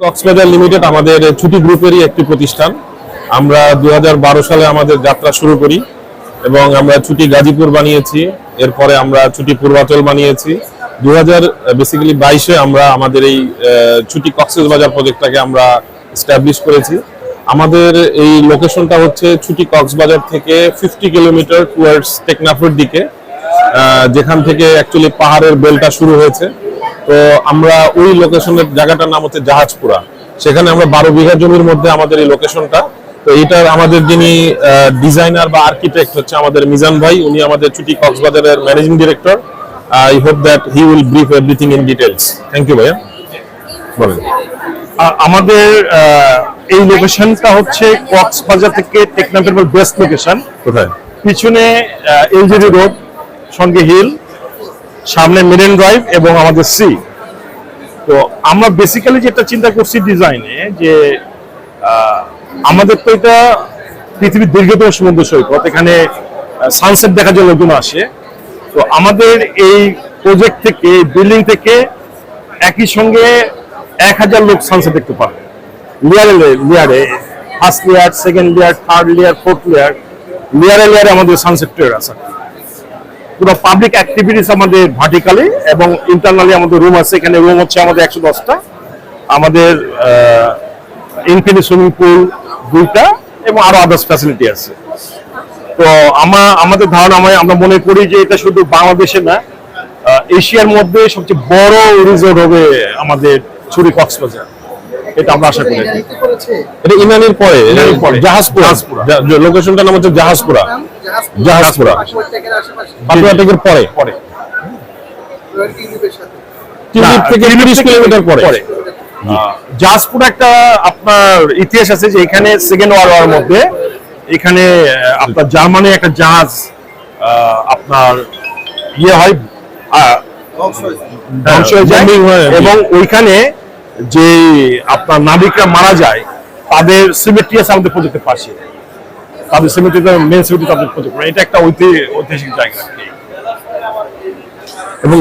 Cox's Bazar limited আমাদের ছুটি গ্রুপেরই একটি প্রতিষ্ঠান। আমরা দু হাজার বারো সালে আমাদের যাত্রা শুরু করি এবং আমরা ছুটি গাজীপুর বানিয়েছি। এরপরে আমরা ছুটি পূর্বাচল বানিয়েছি। দু হাজার বেসিক্যালি বাইশে আমরা আমাদের এই ছুটি কক্সবাজার প্রজেক্টটাকে আমরা স্ট্যাবলিশ করেছি। আমাদের এই লোকেশনটা হচ্ছে ছুটি কক্সবাজার থেকে ফিফটি কিলোমিটার টুয়ার্ডস টেকনাফের দিকে যেখান থেকে অ্যাকচুয়ালি পাহাড়ের বেলটা শুরু হয়েছে। তো আমরা ওই লোকেশনের জায়গাটার নাম হচ্ছে জাহাজপুরা। সেখানে আমরা বারো বিঘা জমির মধ্যে আমাদের এই লোকেশনটা তো এটার আমাদের যিনি ডিজাইনার বা আর্কিটেক্ট হচ্ছে আমাদের মিজান ভাই উনি আমাদের ছুটি কক্সবাজারের managing director I hope that he will brief everything in details thank you ভাইয়া। বলেন। আমাদের এই লোকেশনটা হচ্ছে কক্সবাজার থেকে টেকনাফের বেস্ট লোকেশন কোথায়? পিছনে এলজিডি রোড সঙ্গে হিল সামনে মেরিন ড্রাইভ এবং আমাদের সি তো আমরা বেসিক্যালি যেটা চিন্তা করছি ডিজাইনে যে আমাদের তো এটা পৃথিবীর দীর্ঘতম সমুদ্র সৈকত, এখানে সানসেট দেখার জন্য লোকজন আসে। তো আমাদের এই প্রজেক্ট থেকে বিল্ডিং থেকে একই সঙ্গে এক হাজার লোক সানসেট দেখতে পাবে। লেয়ারে লেয়ারে first layer second layer third layer fourth layer লেয়ারে লেয়ারে আমাদের সানসেট ট্রেড আছে। পুরো পাবলিক অ্যাক্টিভিটিস আমাদের ভার্টিক্যালি এবং ইন্টারনালি আমাদের রুম আছে। এখানে রুম হচ্ছে আমাদের একশো দশটা। আমাদের ইনফিনিট সুইমিং পুল দুইটা এবং আরও আদার্স ফ্যাসিলিটি আছে। তো আমরা আমাদের ধারণা আমরা আমরা মনে করি যে এটা শুধু বাংলাদেশে না এশিয়ার মধ্যে সবচেয়ে বড় রিসোর্ট হবে আমাদের ছুরি কক্সবাজার। এটা আমরা আশা করি। এটা ইনানির পরে জাহাজপুরা। লোকেশনটার নাম হচ্ছে জাহাজপুরা। জাহাজপুরা। পাটুয়া টেকের পরে পরে থেকে তিরিশ কিলোমিটার পরে জাহাজপুর একটা আপনার ইতিহাস আছে যে এখানে সেকেন্ড ওয়ার্ল্ড ওয়ার মধ্যে এখানে আপনার জার্মানি একটা জাহাজ আপনার ইয়ে হয় ধ্বংস যায়। এবং ওইখানে যে আপনার নাবিকরা মারা যায় তাদের সিমেট্রি আছে আমাদের প্রজেক্টের পাশে। তাদের সিমেট্রি মেন সিমেট্রি তাদের প্রজেক্ট এটা একটা ঐতি- ঐতিহাসিক জায়গা। এবং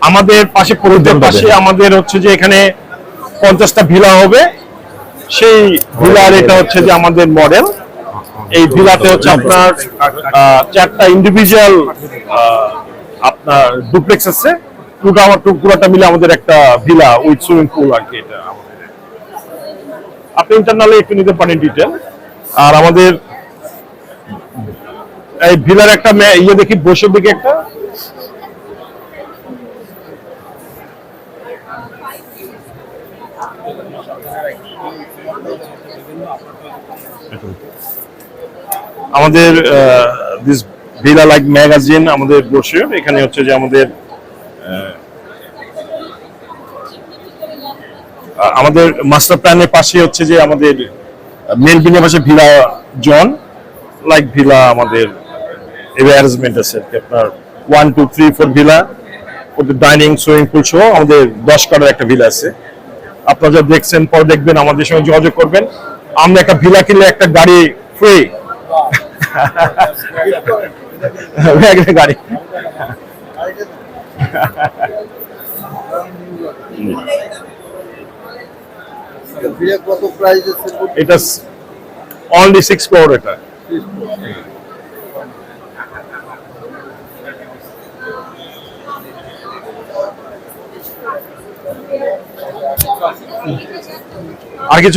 আমাদের পাশে প্রজেক্টের পাশে আমাদের হচ্ছে যে এখানে পঞ্চাশটা ভিলা হবে। সেই ভিলার এটা হচ্ছে যে আমাদের মডেল এই ভিলাতে হচ্ছে আপনার চারটা ইন্ডিভিজুয়াল আপনার ডুপ্লেক্স আছে। পুরোটা আমার পুরোটা মিলে আমাদের একটা ভিলা উইথ সুইমিং পুল আর কি এটা। আপনি ইন্টারনালে একটু নিতে পারেন ডিটেল আর আমাদের এই ভিলার একটা ইয়ে দেখি বসে দিকে একটা। আমাদের দিস ভিলা লাইক ম্যাগাজিন আমাদের বসে এখানে হচ্ছে যে আমাদের আমাদের মাস্টার প্ল্যানের পাশে হচ্ছে যে আমাদের মেন বিল্ডিং পাশে ভিলা জন লাইক ভিলা আমাদের অ্যারেঞ্জমেন্ট আছে আপনার one two three four villa ওদের ডাইনিং সুইমিং পুল সহ আমাদের দশ কাটার একটা ভিলা আছে। আপনারা যা দেখছেন, পরে দেখবেন আমাদের সঙ্গে যোগাযোগ করবেন। আমরা একটা ভিলা কিনলে একটা গাড়ি ফ্রি গাড়ি। কত প্রাইস আছে এটা অনলি সিক্স ক্রোর এটা। আর কিছু